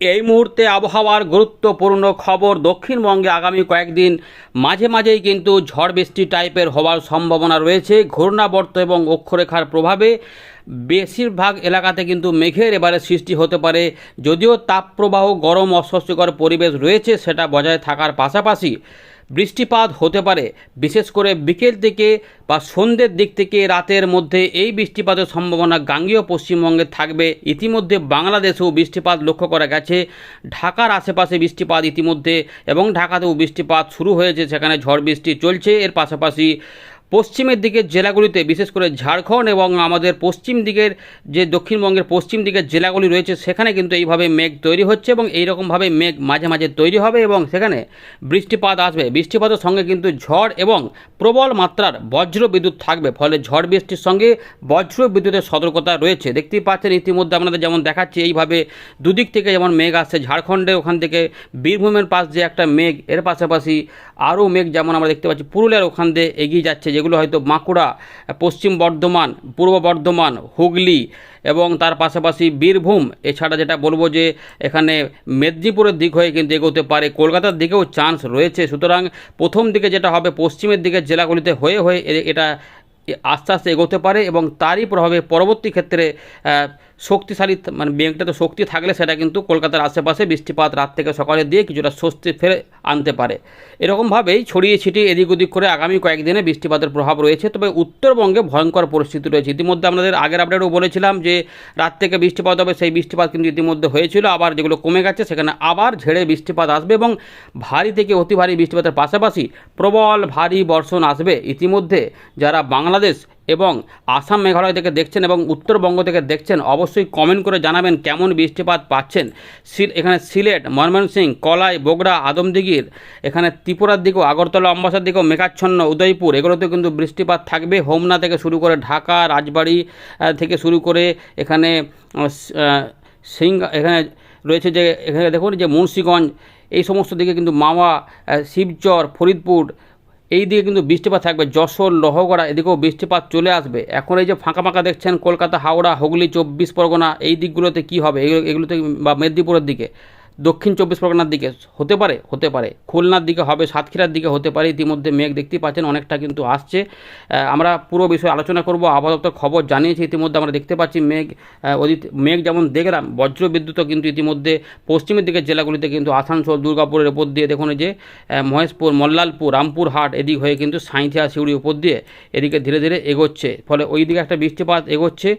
এই মুহূর্তে আবহাওয়ার গুরুত্বপূর্ণ খবর দক্ষিণবঙ্গে আগামী কয়েকদিন মাঝে মাঝেই কিন্তু ঝড় বৃষ্টি টাইপের হওয়ার সম্ভাবনা রয়েছে। ঘূর্ণাবর্ত এবং অক্ষরেখার প্রভাবে বেশিরভাগ এলাকাতে কিন্তু মেঘের এবারে সৃষ্টি হতে পারে। যদিও তাপপ্রবাহ গরম অস্বস্তিকর পরিবেশ রয়েছে, সেটা বজায় থাকার পাশাপাশি বৃষ্টিপাত হতে পারে। বিশেষ করে বিকেল থেকে বা সন্ধ্যের দিক থেকে রাতের মধ্যে এই বৃষ্টিপাতের সম্ভাবনা গাঙ্গীয় পশ্চিমবঙ্গে থাকবে। ইতিমধ্যে বাংলাদেশেও বৃষ্টিপাত লক্ষ্য করা গেছে। ঢাকার আশেপাশে বৃষ্টিপাত ইতিমধ্যে এবং ঢাকাতেও বৃষ্টিপাত শুরু হয়েছে। সেখানে ঝড় বৃষ্টি চলছে। এর পাশাপাশি পশ্চিমের দিকের জেলাগুলিতে, বিশেষ করে ঝাড়খণ্ড এবং আমাদের পশ্চিম দিকের যে দক্ষিণবঙ্গের পশ্চিম দিকের জেলাগুলি রয়েছে, সেখানে কিন্তু এইভাবে মেঘ তৈরি হচ্ছে এবং এইরকমভাবে মেঘ মাঝে মাঝে তৈরি হবে এবং সেখানে বৃষ্টিপাত আসবে। বৃষ্টিপাতের সঙ্গে কিন্তু ঝড় এবং প্রবল মাত্রার বজ্র বিদ্যুৎ থাকবে, ফলে ঝড় বৃষ্টির সঙ্গে বজ্র বিদ্যুতের সতর্কতা রয়েছে। দেখতেই পাচ্ছেন, ইতিমধ্যে আপনাদের যেমন দেখাচ্ছি, এইভাবে দুদিক থেকে যেমন মেঘ আসছে ঝাড়খণ্ডে, ওখান থেকে বীরভূমের পাশ দিয়ে একটা মেঘ, এর পাশাপাশি আরও মেঘ যেমন আমরা দেখতে পাচ্ছি, পুরুলিয়ার ওখান দিয়ে এগিয়ে যাচ্ছে যেগুলো হয়তো বাঁকুড়া, পশ্চিম বর্ধমান, পূর্ব বর্ধমান, হুগলি এবং তার পাশাপাশি বীরভূম, এছাড়া যেটা বলব যে এখানে মেদিনীপুরের দিক হয়ে কিন্তু এগোতে পারে, কলকাতার দিকেও চান্স রয়েছে। সুতরাং প্রথম দিকে যেটা হবে, পশ্চিমের দিকের জেলাগুলিতে হয়ে হয়ে এটা আস্তে আস্তে এগোতে পারে এবং তারই প্রভাবে পরবর্তী ক্ষেত্রে শক্তিশালী মানে মেঘটা তো শক্তি থাকলে সেটা কিন্তু কলকাতার আশেপাশে বৃষ্টিপাত রাত থেকে সকালে দিয়ে কিছুটা স্বস্তি ফেরে আনতে পারে। এরকমভাবেই ছড়িয়ে ছিটিয়ে এদিক ওদিক করে আগামী কয়েকদিনে বৃষ্টিপাতের প্রভাব রয়েছে। তবে উত্তরবঙ্গে ভয়ঙ্কর পরিস্থিতি রয়েছে। ইতিমধ্যে আমাদের আগের আপডেটও বলেছিলাম যে, রাত থেকে বৃষ্টিপাত হবে, সেই বৃষ্টিপাত কিন্তু ইতিমধ্যে হয়েছিল। আবার যেগুলো কমে গেছে, সেখানে আবার ঝেড়ে বৃষ্টিপাত আসবে এবং ভারী থেকে অতি ভারী বৃষ্টিপাতের পাশাপাশি প্রবল ভারী বর্ষণ আসবে। ইতিমধ্যে যারা বাংলাদেশ এবং আসাম মেঘালয় থেকে দেখছেন এবং উত্তরবঙ্গ থেকে দেখছেন, অবশ্যই কমেন্ট করে জানাবেন কেমন বৃষ্টিপাত পাচ্ছেন। এখানে সিলেট, ময়মনসিংহ, কলাই, বগুড়া, আদমদিঘির, এখানে ত্রিপুরার দিকেও, আগরতলা, অম্বাসার দিকেও, মেঘাচ্ছন্ন, উদয়পুর, এগুলোতেও কিন্তু বৃষ্টিপাত থাকবে। হোমনা থেকে শুরু করে ঢাকা, রাজবাড়ি থেকে শুরু করে এখানে স- এখানে রয়েছে যে, এখানে দেখুন যে মুন্সীগঞ্জ, এই সমস্ত দিকে কিন্তু মাওয়া শিবচর, ফরিদপুর এই দিকে কিন্তু বৃষ্টিপাত থাকবে। যশোর, লহগড়া এদিকেও বৃষ্টিপাত চলে আসবে। এখন এই যে ফাঁকা ফাঁকা দেখছেন কলকাতা, হাওড়া, হুগলি, চব্বিশ পরগনা, এই দিকগুলোতে কি হবে? এগুলো এগুলোতে বা মেদিনীপুরের দিকে। দক্ষিণ চব্বিশ পরগনার দিকে হতে পারে হতে পারে। খুলনার দিকে হবে, সাতক্ষীরার দিকে হতে পারে। ইতিমধ্যে মেঘ দেখতেই পাচ্ছেন, অনেকটা কিন্তু আসছে। আমরা পুরো বিষয়ে আলোচনা করব, আবহাওয়া দপ্তর খবর জানিয়েছে, ইতিমধ্যে আমরা দেখতে পাচ্ছি মেঘ মেঘ যেমন দেখলাম, বজ্র বিদ্যুৎও কিন্তু ইতিমধ্যে পশ্চিমের দিকের জেলাগুলিতে কিন্তু আসানসোল, দুর্গাপুরের উপর দিয়ে দেখুন যে মহেশপুর, মল্লালপুর, রামপুরহাট এদিক হয়ে কিন্তু সাঁইথিয়া শিউড়ি উপর দিয়ে এদিকে ধীরে ধীরে এগোচ্ছে। ফলে ওই দিকে একটা বৃষ্টিপাত এগোচ্ছে,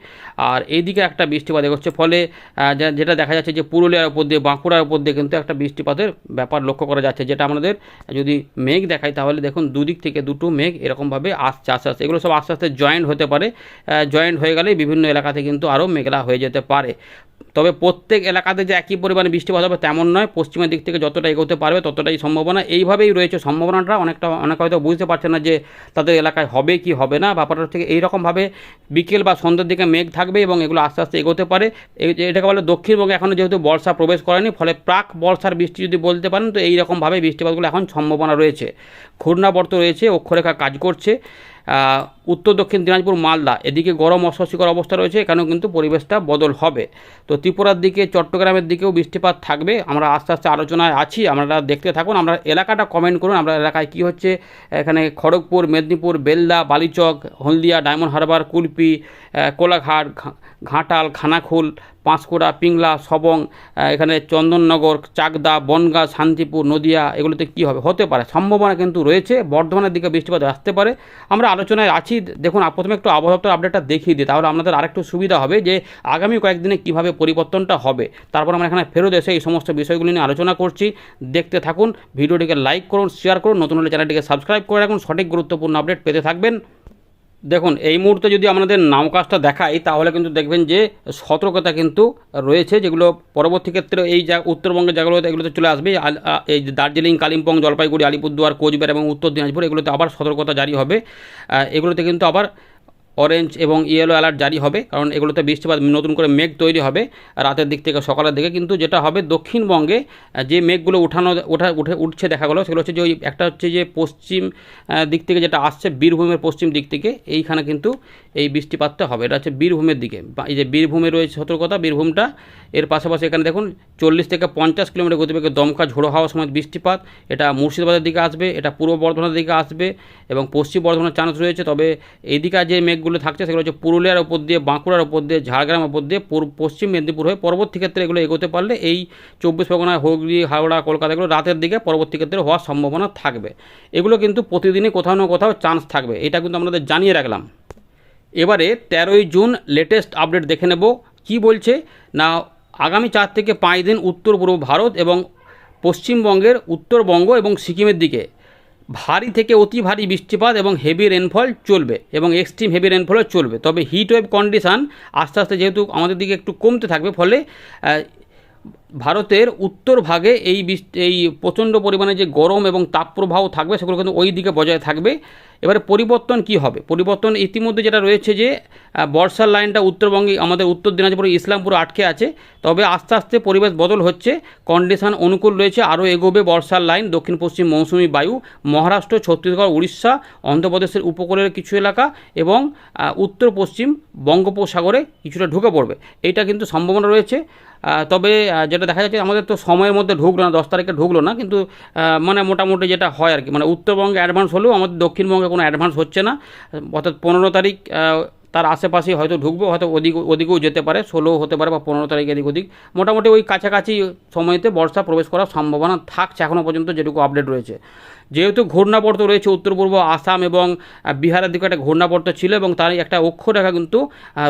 আর এইদিকে একটা বৃষ্টিপাত এগোচ্ছে। ফলে যেটা দেখা যাচ্ছে যে পুরুলিয়ার উপর দিয়ে, বাঁকুড়ার উপর দিয়ে কিন্তু একটা বৃষ্টিপাতের ব্যাপার লক্ষ্য করা যাচ্ছে, যেটা আমাদের যদি মেঘ দেখায় তাহলে দেখুন দুদিক থেকে দুটো মেঘ এরকমভাবে আসছে আস্তে আস্তে, এগুলো সব আস্তে আস্তে জয়েন্ট হতে পারে। জয়েন্ট হয়ে গেলে বিভিন্ন এলাকাতে কিন্তু আরও মেঘলা হয়ে যেতে পারে। তবে প্রত্যেক এলাকাতে যে একই পরিমাণে বৃষ্টিপাত হবে তেমন নয়। পশ্চিমের দিক থেকে যতটা এগোতে পারবে ততটাই সম্ভাবনা। এইভাবেই রয়েছে সম্ভাবনাটা। অনেকটা, অনেক হয়তো বুঝতে পারছে না যে তাদের এলাকায় হবে কি হবে না। ব্যাপারটা হচ্ছে এইরকমভাবে বিকেল বা সন্ধ্যের দিকে মেঘ থাকবে এবং এগুলো আস্তে আস্তে এগোতে পারে। এটাকে বলে দক্ষিণবঙ্গে এখনও যেহেতু বর্ষা প্রবেশ করেনি, ফলে প্রাক বর্ষার বৃষ্টি যদি বলতে পারেন, তো এইরকমভাবে বৃষ্টিপাতগুলো এখন সম্ভাবনা রয়েছে। ঘূর্ণাবর্ত রয়েছে, অক্ষরেখা কাজ করছে। উত্তর দক্ষিণ দিনাজপুর, মালদা। এদিকে গরম অস্বস্তিকর অবস্থা রয়েছে, এখানেও কিন্তু পরিবেশটা বদল হবে। তো ত্রিপুরার দিকে, চট্টগ্রামের দিকেও বৃষ্টিপাত থাকবে। আমরা আস্তে আস্তে আলোচনায় আছি, আপনারা দেখতে থাকুন। আমরা এলাকাটা কমেন্ট করুন, আমরা এলাকায় কি হচ্ছে। এখানে খড়গপুর, মেদিনীপুর, বেলদা, বালিচক, হলদিয়া, ডায়মন্ড হারবার, কুলপি কোলাঘাট ঘাটাল, খানাখুল, পাঁশকুড়া, পিংলা, সবং এখানে চন্দননগর, চাকদা, বনগাঁ, শান্তিপুর, নদিয়া, এগুলোতে কি হবে? হতে পারে। সম্ভাবনা কিন্তু রয়েছে। বর্ধমানের দিকে বৃষ্টিপাত আসতে পারে। আমরা আলোচনায় আছি। দেখুন প্রথমে একটু আবহাওয়া আপডেটটা দেখিয়ে দিই। তাহলে আপনাদের আরেকটু সুবিধা হবে যে, আগামী কয়েকদিনে কীভাবে পরিবর্তনটা হবে? তারপর আমরা এখানে ফেরত এসে এই সমস্ত বিষয়গুলি নিয়ে আলোচনা করছি। দেখতে থাকুন, ভিডিওটিকে লাইক করুন শেয়ার করুন। নতুন হলে চ্যানেলটিকে সাবস্ক্রাইব করে রাখুন। সঠিক গুরুত্বপূর্ণ আপডেট পেতে থাকবেন। দেখুন, এই মুহূর্তে যদি আমাদের নাম কাজটা দেখাই, তাহলে কিন্তু দেখবেন যে সতর্কতা কিন্তু রয়েছে, যেগুলো পরবর্তী ক্ষেত্রে এই যা উত্তরবঙ্গের জায়গাগুলোতে, এগুলোতে চলে আসবে। এই দার্জিলিং, কালিম্পং, জলপাইগুড়ি, আলিপুরদুয়ার, কোচবিহার এবং উত্তর দিনাজপুর, এগুলোতে আবার সতর্কতা জারি হবে। এগুলোতে কিন্তু আবার অরেঞ্জ এবং ইয়েলো অ্যালার্ট জারি হবে, কারণ এগুলোতে বৃষ্টিপাত নতুন করে মেঘ তৈরি হবে রাতের দিক থেকে সকালের দিকে কিন্তু যেটা হবে দক্ষিণবঙ্গে যে মেঘগুলো উঠানো ওঠা উঠে, উঠছে দেখা গেলো, সেগুলো হচ্ছে যে ওই একটা হচ্ছে যে পশ্চিম দিক থেকে যেটা আসছে বীরভূমের পশ্চিম দিক থেকে, এইখানে কিন্তু এই বৃষ্টিপাতটা হবে। এটা হচ্ছে বীরভূমের দিকে। এই যে বীরভূমে রয়েছে সতর্কতা, বীরভূমটা, এর পাশাপাশি এখানে দেখুন চল্লিশ থেকে পঞ্চাশ কিলোমিটার গতিবেগে দমকা ঝোড়ো হওয়ার সময় বৃষ্টিপাত, এটা মুর্শিদাবাদের দিকে আসবে, এটা পূর্ব বর্ধমানের দিকে আসবে এবং পশ্চিম বর্ধমানের চান্স রয়েছে, তবে এইদিকে যে মেঘগুলো থাকছে সেগুলো হচ্ছে পুরুলিয়ার ওপর দিয়ে, বাঁকুড়ার ওপর দিয়ে ঝাড়গ্রাম ওপর দিয়ে পশ্চিম মেদিনীপুর হয়ে পরবর্তী ক্ষেত্রে এগুলো এগোতে পারলে এই চব্বিশ পরগনা, হুগলি, হাওড়া, কলকাতা এগুলো রাতের দিকে পরবর্তী ক্ষেত্রে হওয়ার সম্ভাবনা থাকবে। এগুলো কিন্তু প্রতিদিনই কোথাও না কোথাও চান্স থাকবে, এটা কিন্তু আমাদের জানিয়ে রাখলাম। এবারে তেরোই জুন লেটেস্ট আপডেট দেখে নেব, কি বলছে? না, আগামী চার থেকে পাঁচ দিন উত্তর পূর্ব ভারত এবং পশ্চিমবঙ্গের উত্তরবঙ্গ এবং সিকিমের দিকে। ভারী থেকে অতি ভারী বৃষ্টিপাত এবং হেভি রেনফল চলবে এবং এক্সট্রিম হেভি রেনফলও চলবে। তবে হিট ওয়েভ কন্ডিশান আস্তে আস্তে যেহেতু আমাদের দিকে একটু কমতে থাকবে, ফলে ভারতের উত্তর ভাগে এই এই প্রচণ্ড পরিমাণে যে গরম এবং তাপপ্রবাহ থাকবে, সেগুলো কিন্তু ওই দিকে বজায় থাকবে। এবারে পরিবর্তন কি হবে? পরিবর্তন ইতিমধ্যে যেটা রয়েছে যে বর্ষার লাইনটা উত্তরবঙ্গে, আমাদের উত্তর দিনাজপুর, ইসলামপুর আটকে আছে। তবে আস্তে আস্তে পরিবেশ বদল হচ্ছে। কন্ডিশন অনুকূল রয়েছে, আরও এগোবে বর্ষার লাইন। দক্ষিণ, পশ্চিম মৌসুমি বায়ু, মহারাষ্ট্র, ছত্তিশগড়, উড়িষ্যা, অন্ধ্রপ্রদেশের উপকূলের কিছু এলাকা এবং উত্তর, পশ্চিম বঙ্গোপসাগরে কিছুটা ঢুকে পড়বে। এইটা কিন্তু সম্ভাবনা রয়েছে। তবে যেটা দেখা যাচ্ছে আমাদের তো সময়ের মধ্যে ঢুকলো না, দশ তারিখে ঢুকলো না, কিন্তু মানে মোটামুটি যেটা হয় আর কি মানে উত্তরবঙ্গে অ্যাডভান্স হলেও আমাদের দক্ষিণবঙ্গে কোনো অ্যাডভান্স হচ্ছে না, অর্থাৎ পনেরো তারিখ তার আশেপাশে হয়তো ঢুকবো হয়তো ওদিক ওদিকেও যেতে পারে ষোলো হতে পারে বা পনেরো তারিখ এদিক ওদিক। মোটামুটি ওই কাছাকাছি সময়তে বর্ষা প্রবেশ করার সম্ভাবনা থাকছে এখনও পর্যন্ত যেটুকু আপডেট রয়েছে। যেহেতু ঘূর্ণাবর্ত রয়েছে উত্তর পূর্ব আসাম এবং বিহারের দিকে একটা ঘূর্ণাবর্ত ছিল এবং তার একটা অক্ষরেখা কিন্তু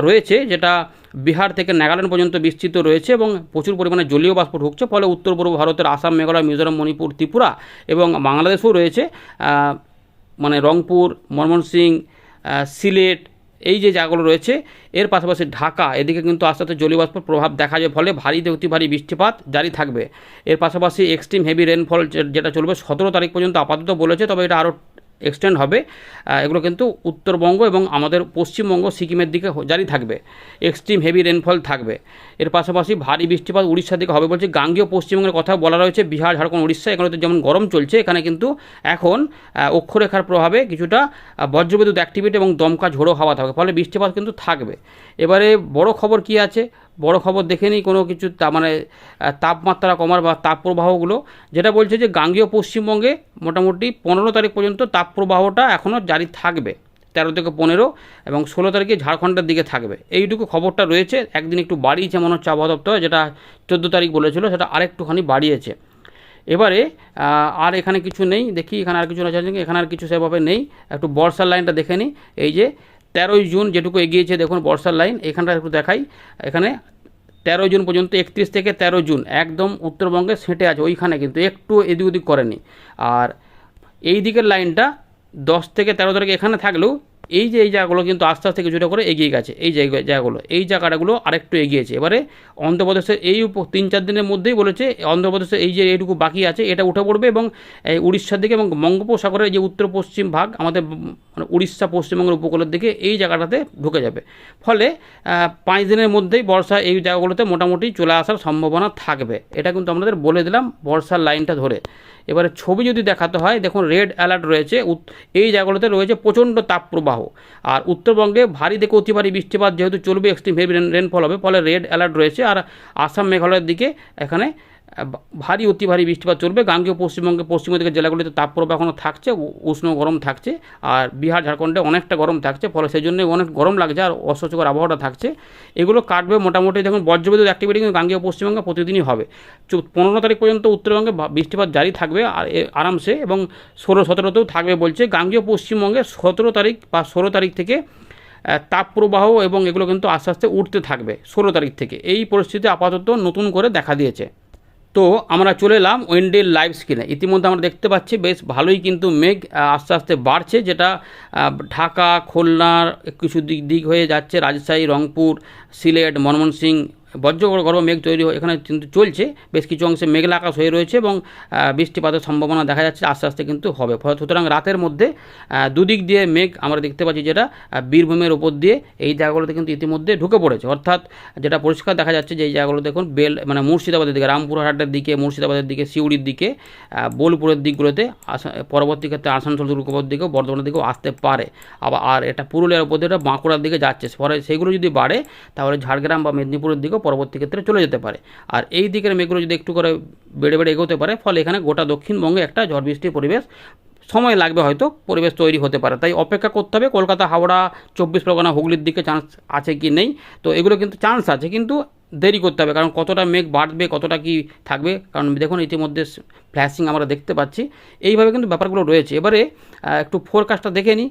রয়েছে যেটা বিহার থেকে নাগাল্যান্ড পর্যন্ত বিস্তৃত রয়েছে এবং প্রচুর পরিমাণে জলীয় বাষ্প ঢুকছে। ফলে উত্তর পূর্ব ভারতের আসাম মেঘালয় মিজোরাম মণিপুর ত্রিপুরা এবং বাংলাদেশেও রয়েছে। মানে রংপুর ময়মনসিং আহ, সিলেট এই যে জায়গাগুলো রয়েছে, এর পাশাপাশি ঢাকা, এদিকে কিন্তু আস্তে আস্তে জলীয়বাষ্পের প্রভাব দেখা যায়, ফলে ভারী অতি ভারী বৃষ্টিপাত জারি থাকবে। এর পাশাপাশি এক্সট্রিম হেভি রেনফল যেটা চলবে, সতেরো তারিখ পর্যন্ত আপাতত বলেছে, তবে এটা আরও এক্সটেন্ড হবে। এগুলো কিন্তু উত্তরবঙ্গ এবং আমাদের পশ্চিমবঙ্গ সিকিমের দিকে জারি থাকবে। এক্সট্রিম হেভি রেনফল থাকবে। এর পাশাপাশি ভারী বৃষ্টিপাত উড়িষ্যার দিকে হবে বলছে। গাঙ্গীয় পশ্চিমবঙ্গের কথা বলা রয়েছে। বিহার, ঝাড়খণ্ড, উড়িষ্যা এখানে যেমন গরম চলছে, এখানে কিন্তু এখন অক্ষরেখার প্রভাবে কিছুটা বজ্রবিদ্যুৎ অ্যাক্টিভিটি এবং দমকা ঝোড়ো হাওয়া থাকবে। ফলে বৃষ্টিপাত কিন্তু থাকবে। এবারে বড় খবর কি আছে? বড় খবর দেখে নিই কোনো কিছু তা মানে তাপমাত্রা কমার বা তাপপ্রবাহগুলো, যেটা বলছে যে গাঙ্গীয় পশ্চিমবঙ্গে মোটামুটি পনেরো তারিখ পর্যন্ত তাপপ্রবাহটা এখনও জারি থাকবে, তেরো থেকে পনেরো এবং ষোলো তারিখে ঝাড়খণ্ডের দিকে থাকবে। এইটুকু খবরটা রয়েছে, একদিন একটু বাড়িয়েছে মনে হচ্ছে আবহাওয়া দপ্তর, যেটা চোদ্দ তারিখ বলেছিল, সেটা আরেকটুখানি বাড়িয়েছে। এবারে আর এখানে কিছু নেই, দেখি এখানে আর কিছু আছে এখানে আর কিছু সেভাবে নেই, একটু বর্ষার লাইনটা দেখে নিই। এই যে তেরোই জুন যেটুকু এগিয়েছে, দেখুন বর্ষার লাইন, এখানটা একটু দেখাই। এখানে তেরো জুন পর্যন্ত একত্রিশ থেকে তেরো জুন, একদম উত্তরবঙ্গে সেঁটে আছে, ওইখানে কিন্তু একটু এদিক ওদিক করেনি। আর এই দিকের লাইনটা দশ থেকে তেরো তারিখ এখানে থাকলেও এই যে এই জায়গাগুলো কিন্তু আস্তে আস্তে কিছুটা করে এগিয়ে গেছে, এই জায়গা, জায়গাগুলো, এই জায়গাটাগুলো আরেকটু এগিয়েছে। এবারে অন্ধ্রপ্রদেশের এই তিন চার দিনের মধ্যেই বলেছে অন্ধ্রপ্রদেশে এই যে এইটুকু বাকি আছে, এটা উঠে পড়বে এবং এই উড়িষ্যার দিকে এবং বঙ্গোপসাগরের যে উত্তর পশ্চিম ভাগ, আমাদের মানে উড়িষ্যা পশ্চিমবঙ্গের উপকূলের দিকে এই জায়গাটাতে ঢুকে যাবে। ফলে পাঁচ দিনের মধ্যেই বর্ষা এই জায়গাগুলোতে মোটামুটি চলে আসার সম্ভাবনা থাকবে। এটা কিন্তু আমাদের বলে দিলাম বর্ষার লাইনটা ধরে। এবারে ছবি যদি দেখাতে হয়, দেখুন রেড অ্যালার্ট রয়েছে এই জায়গাগুলোতে রয়েছে প্রচণ্ড তাপপ্রবাহ। আর উত্তরবঙ্গে ভারী থেকে অতি ভারী বৃষ্টিপাত যেহেতু চলবে এক্সট্রিম হেভি রেনফল হবে, ফলে রেড অ্যালার্ট রয়েছে। আর আসাম মেঘালয়ের দিকে এখানে ভারী, অতি ভারী বৃষ্টিপাত চলবে। গাঙ্গীয় পশ্চিমবঙ্গে পশ্চিমের দিকে জেলাগুলিতে তাপপ্রবাহ এখনও থাকছে উষ্ণ গরম থাকছে, আর বিহার, ঝাড়খণ্ডে অনেকটা গরম থাকছে, ফলে সেই জন্যই অনেক গরম লাগছে আর অস্বস্তিকর আবহাওয়াটা থাকছে। এগুলো কাটবে মোটামুটি, দেখুন, বজ্রবিদ্যুৎ অ্যাক্টিভিটি কিন্তু গাঙ্গীয় পশ্চিমবঙ্গে প্রতিদিনই হবে। পনেরো তারিখ পর্যন্ত উত্তরবঙ্গে বৃষ্টিপাত জারি থাকবে, আর আরামসে, এবং ষোলো, সতেরোতেও থাকবে বলছে। গাঙ্গীয় পশ্চিমবঙ্গে সতেরো তারিখ বা ষোলো তারিখ থেকে তাপপ্রবাহ এবং এগুলো কিন্তু আস্তে আস্তে উঠতে থাকবে, ষোলো তারিখ থেকে। এই পরিস্থিতি আপাতত নতুন করে দেখা দিয়েছে। তো আমরা চলে এলাম ওয়েন্ডেল লাইভ স্ক্রিনে। ইতিমধ্যে আমরা দেখতে পাচ্ছি বেশ ভালোই কিন্তু মেঘ আস্তে আস্তে বাড়ছে, যেটা ঢাকা, খুলনার কিছু দিক দিক হয়ে যাচ্ছে। রাজশাহী, রংপুর, সিলেট ময়মনসিং বজ্র গর্ভ মেঘ তৈরি এখানে কিন্তু চলছে। বেশ কিছু অংশে মেঘলা আকাশ হয়ে রয়েছে এবং বৃষ্টিপাতের সম্ভাবনা দেখা যাচ্ছে আস্তে আস্তে কিন্তু হবে। সুতরাং রাতের মধ্যে দুদিক দিয়ে মেঘ আমরা দেখতে পাচ্ছি যেটা বীরভূমের ওপর দিয়ে এই জায়গাগুলোতে কিন্তু ইতিমধ্যে ঢুকে পড়েছে। অর্থাৎ যেটা পরিষ্কার দেখা যাচ্ছে যে এই জায়গাগুলো দেখুন, বেল মানে মুর্শিদাবাদের দিকে, রামপুরহাটের দিকে, মুর্শিদাবাদের দিকে, সিউড়ির দিকে বোলপুরের দিকগুলোতে পরবর্তী ক্ষেত্রে আসানসোল, দুর্গাপুর দিকেও, বর্ধমানের দিকেও আসতে পারে। আবার, আর এটা পুরুলিয়ার উপর দিয়ে বাঁকুড়ার দিকে যাচ্ছে। পরে সেগুলো যদি বাড়ে, তাহলে ঝাড়গ্রাম বা মেদিনীপুরের দিকেও পরবর্তী ক্ষেত্রে চলে যেতে পারে। আর এই দিকের মেঘগুলো যদি একটু করে বেড়ে বেড়ে এগোতে পারে, ফলে এখানে গোটা দক্ষিণবঙ্গে একটা ঝড় বৃষ্টির পরিবেশ, সময় লাগবে হয়তো পরিবেশ তৈরি হতে পারে। তাই অপেক্ষা করতে হবে, কলকাতা, হাওড়া, চব্বিশ পরগনা, হুগলির দিকে চান্স আছে কি নেই। তো এগুলো কিন্তু চান্স আছে, কিন্তু দেরি করতে হবে, কারণ কতটা মেঘ বাড়বে, কতটা কি থাকবে, কারণ দেখুন ইতিমধ্যে ফ্ল্যাশিং আমরা দেখতে পাচ্ছি। এইভাবে কিন্তু ব্যাপারগুলো রয়েছে। এবারে একটু ফোরকাস্টটা দেখে নিই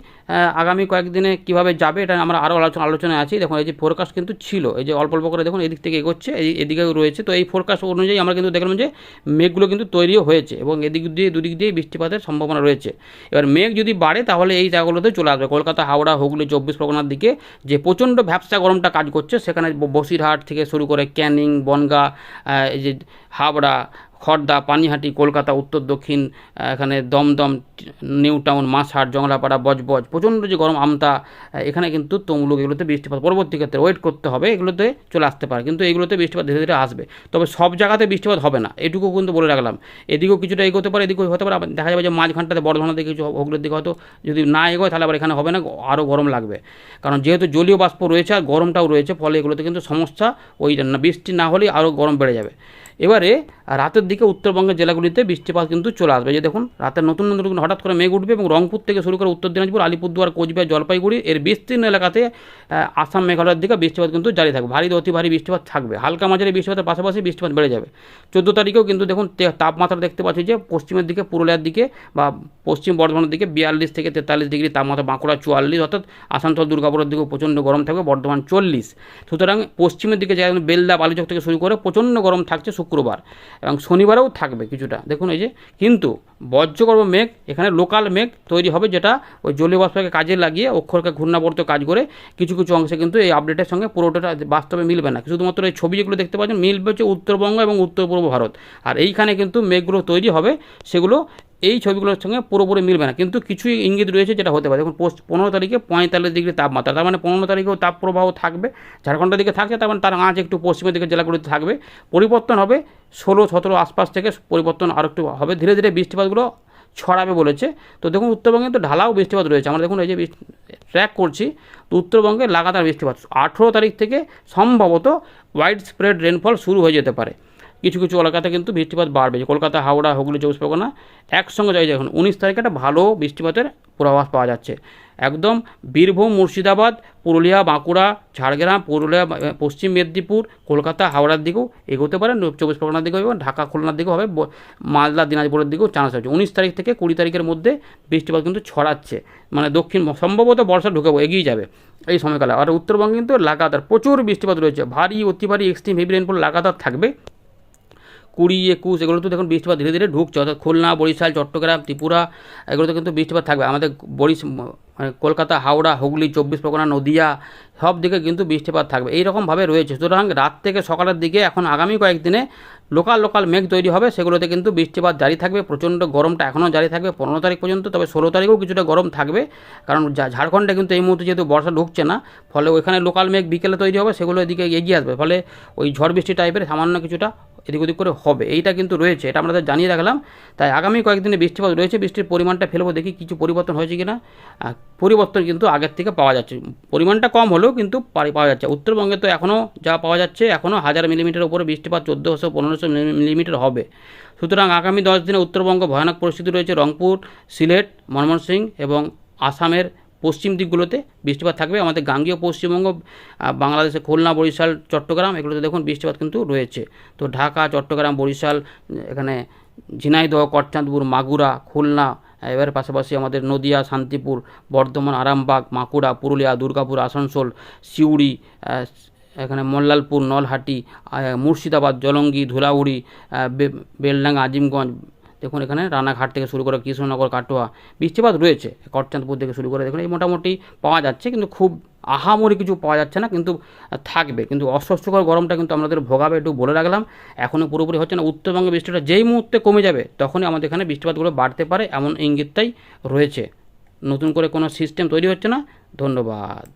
আগামী কয়েকদিনে কীভাবে যাবে এটা আমরা আরও আলোচনা, আলোচনায় আছি। দেখুন, এই যে ফোরকাস্ট কিন্তু ছিল, এই যে অল্প অল্প করে দেখুন এদিক থেকে এগোচ্ছে, এই এদিকেও রয়েছে। তো এই ফোরকাস্ট অনুযায়ী আমরা কিন্তু দেখলাম যে মেঘগুলো কিন্তু তৈরিও হয়েছে এবং এদিক দিয়ে, দুদিক দিয়ে বৃষ্টিপাতের সম্ভাবনা রয়েছে। এবার মেঘ যদি বাড়ে, তাহলে এই জায়গাগুলোতে চলে আসবে। কলকাতা, হাওড়া, হুগলি, চব্বিশ পরগনার দিকে যে প্রচণ্ড ভ্যাবসা গরমটা কাজ করছে, সেখানে বসিরহাট থেকে শুরু করে ক্যানিং বনগা এই যে হাবড়া খড়দা পানিহাটি, কলকাতা, উত্তর, দক্ষিণ এখানে দমদম, নিউ টাউন, মাছহাট, জংলাপাড়া, বজবজ, প্রচণ্ড যে গরম আমতা এখানে কিন্তু তমলুক এগুলোতে বৃষ্টিপাত, পরবর্তী ক্ষেত্রে ওয়েট করতে হবে, এগুলোতে চলে আসতে পারে, কিন্তু এগুলোতে বৃষ্টিপাত ধীরে ধীরে আসবে। তবে সব জায়গাতে বৃষ্টিপাত হবে না, এটুকু কিন্তু বলে রাখলাম। এদিকেও কিছুটা এগোতে পারে, এদিকেও হতে পারে দেখা যাবে যে মাঝখানটাতে বর্ধমানের দিকে কিছু হুগলির দিকে হয়তো যদি না এগোয়, তাহলে আবার এখানে হবে না, আরও গরম লাগবে। কারণ যেহেতু জলীয় বাষ্প রয়েছে আর গরমটাও রয়েছে, ফলে এগুলোতে কিন্তু সমস্যা ওই না, বৃষ্টি না হলেই আরও গরম বেড়ে যাবে। এবারে রাতের দিকে উত্তরবঙ্গের জেলাগুলিতে বৃষ্টিপাত কিন্তু চলে আসবে। যে দেখুন, রাতের নতুন নতুন হঠাৎ করে মেঘ উঠবে এবং রংপুর থেকে শুরু করে উত্তর দিনাজপুর, আলিপুরদুয়ার, কোচবিহার, জলপাইগুড়ি এর বিস্তীর্ণ এলাকাতে আসাম, মেঘালয়ের দিকে বৃষ্টিপাত কিন্তু জারি থাকবে। ভারী অতি ভারী বৃষ্টিপাত থাকবে। হালকা মাঝারি বৃষ্টিপাতের পাশাপাশি বৃষ্টিপাত বেড়ে যাবে। চোদ্দ তারিখেও কিন্তু দেখুন তাপমাত্রা দেখতে পাচ্ছি যে পশ্চিমের দিকে, পুরুলিয়ার দিকে বা পশ্চিম বর্ধমানের দিকে বিয়াল্লিশ থেকে তেতাল্লিশ ডিগ্রি তাপমাত্রা, বাঁকুড়া চুয়াল্লিশ, অর্থাৎ আসানসোল, দুর্গাপুরের দিকেও প্রচণ্ড গরম থাকবে, বর্ধমান চল্লিশ। সুতরাং পশ্চিমের দিকে যেমন বেলদা, বালিচক থেকে শুরু করে প্রচণ্ড গরম থাকছে শুক্রবার এবং শনিবারেও থাকবে কিছুটা। দেখুন এই যে, কিন্তু বজ্রগর্ভ মেঘ, এখানে লোকাল মেঘ তৈরি হবে যেটা ওই জলীয় বাষ্পকে কাজে লাগিয়ে অক্ষরকে ঘূর্ণাবর্ত কাজ করে কিছু কিছু অংশে কিন্তু এই আপডেটের সঙ্গে পুরোটা বাস্তবে মিলবে না। শুধুমাত্র এই ছবি যেগুলো দেখতে পাচ্ছেন, মিলবে হচ্ছে উত্তরবঙ্গ এবং উত্তর পূর্ব ভারত। আর এইখানে কিন্তু মেঘগুলো তৈরি হবে, সেগুলো এই ছবিগুলোর সঙ্গে পুরোপুরি মিলবে না। কিন্তু কিছু ইঙ্গিত রয়েছে যেটা হতে পারে। দেখুন পোস্ট পনেরো তারিখে পঁয়তাল্লিশ ডিগ্রি তাপমাত্রা। তার মানে পনেরো তারিখেও তাপপ্রবাহ থাকবে। ঝাড়খণ্ডের দিকে থাকছে, তার মানে তার আঁচ একটু পশ্চিমের দিকে জেলাগুলিতে থাকবে। পরিবর্তন হবে ষোলো, সতেরো আশপাশ থেকে পরিবর্তন আরও একটু হবে। ধীরে ধীরে বৃষ্টিপাতগুলো ছড়াবে বলেছে। তো দেখুন, উত্তরবঙ্গে তো ঢালাও বৃষ্টিপাত রয়েছে। আমরা দেখুন, এই যে ট্র্যাক করছি, তো উত্তরবঙ্গে লাগাতার বৃষ্টিপাত। আঠেরো তারিখ থেকে সম্ভবত ওয়াইড স্প্রেড রেনফল শুরু হয়ে যেতে পারে। কিছু কিছু এলাকাতে কিন্তু বৃষ্টিপাত বাড়বে। কলকাতা, হাওড়া, হুগলি, চব্বিশ পরগনা একসঙ্গে যাই দেখুন, উনিশ তারিখে একটা ভালো বৃষ্টিপাতের পূর্বাভাস পাওয়া যাচ্ছে। একদম বীরভূম, মুর্শিদাবাদ, পুরুলিয়া, বাঁকুড়া, ঝাড়গ্রাম, পুরুলিয়া পশ্চিম মেদিনীপুর, কলকাতা, হাওড়ার দিকেও এগোতে পারে চব্বিশ পরগনার দিকেও এবং ঢাকা, খুলনার দিকেও হবে মালদা, দিনাজপুরের দিকেও চান্স আছে। উনিশ তারিখ থেকে কুড়ি তারিখের মধ্যে বৃষ্টিপাত কিন্তু ছড়াচ্ছে। মানে দক্ষিণ, সম্ভবত বর্ষা ঢুকে এগিয়ে যাবে এই সময়কালে। আর উত্তরবঙ্গে কিন্তু লাগাতার প্রচুর বৃষ্টিপাত রয়েছে। ভারী, অতি ভারী এক্সট্রিম হেভি রেনফল লাগাতার থাকবে। কুড়ি, একুশ, এগুলো তো দেখুন বৃষ্টিপাত ধীরে ধীরে ঢুকছে। অর্থাৎ খুলনা, বরিশাল, চট্টগ্রাম, ত্রিপুরা, এগুলোতে কিন্তু বৃষ্টিপাত থাকবে। আমাদের বরিশ মানে কলকাতা হাওড়া হুগলি চব্বিশ পরগনা নদিয়া সব দিকে কিন্তু বৃষ্টিপাত থাকবে। এইরকমভাবে রয়েছে। সুতরাং রাত থেকে সকালের দিকে এখন আগামী কয়েকদিনে লোকাল লোকাল মেঘ তৈরি হবে। সেগুলোতে কিন্তু বৃষ্টিপাত জারি থাকবে। প্রচণ্ড গরমটা এখনও জারি থাকবে। পনেরো তারিখ পর্যন্ত তবে ষোলো তারিখেও কিছুটা গরম থাকবে। কারণ ঝাড়খণ্ডে কিন্তু এই মুহূর্তে যেহেতু বর্ষা ঢুকছে না ফলে ওইখানে লোকাল মেঘ বিকেলে তৈরি হবে। সেগুলো এদিকে এগিয়ে আসবে। ফলে ওই ঝড় বৃষ্টি টাইপের সামান্য কিছুটা এদিক ওদিক করে হবে। এইটা কিন্তু রয়েছে। এটা আমাদের জানিয়ে রাখলাম। তাই আগামী কয়েকদিনে বৃষ্টিপাত রয়েছে। বৃষ্টির পরিমাণটা ফেলব দেখি কিছু পরিবর্তন হয়েছে কিনা। আহ, পরিবর্তন কিন্তু আগের থেকে পাওয়া যাচ্ছে। পরিমাণটা কম হলেও কিন্তু পাওয়া যাচ্ছে। উত্তরবঙ্গে তো এখনও যা পাওয়া যাচ্ছে এখনও হাজার মিলিমিটার উপরে বৃষ্টিপাত চোদ্দোশো, পনেরোশো মিলিমিটার হবে। সুতরাং আগামী দশ দিনে উত্তরবঙ্গ ভয়ানক পরিস্থিতি রয়েছে। রংপুর, সিলেট ময়মনসিংহ এবং আসামের পশ্চিম দিকগুলোতে বৃষ্টিপাত থাকবে। আমাদের গাঙ্গীয় পশ্চিমবঙ্গ বাংলাদেশে খুলনা, বরিশাল, চট্টগ্রাম এগুলোতে দেখুন বৃষ্টিপাত কিন্তু রয়েছে। তো ঢাকা, চট্টগ্রাম, বরিশাল, এখানে ঝিনাইদহ করচাঁদপুর মাগুরা, খুলনা এবার পাশাপাশি আমাদের নদিয়া, শান্তিপুর, বর্ধমান, আরামবাগ, মাকুড়া, পুরুলিয়া, দুর্গাপুর, আসানসোল, সিউড়ি এখানে মল্লালপুর, নলহাটি মুর্শিদাবাদ, জলঙ্গি, ধুলাউড়ি বেলডাঙ্গা, আজিমগঞ্জ দেখুন এখানে রানাঘাট থেকে শুরু করে কৃষ্ণনগর, কাটোয়া বৃষ্টিপাত রয়েছে। করচাঁদপুর থেকে শুরু করে দেখুন, এই মোটামুটি পাওয়া যাচ্ছে, কিন্তু খুব আহামরি কিছু পাওয়া যাচ্ছে না, কিন্তু থাকবে। কিন্তু অস্বস্তিকর গরমটা কিন্তু আমাদের ভোগাবে, একটু বলে রাখলাম। এখনও পুরোপুরি হচ্ছে না, উত্তরবঙ্গে বৃষ্টিটা যেই মুহূর্তে কমে যাবে, তখনই আমাদের এখানে বৃষ্টিপাতগুলো বাড়তে পারে, এমন ইঙ্গিতটাই রয়েছে। নতুন করে কোনো সিস্টেম তৈরি হচ্ছে না, ধন্যবাদ।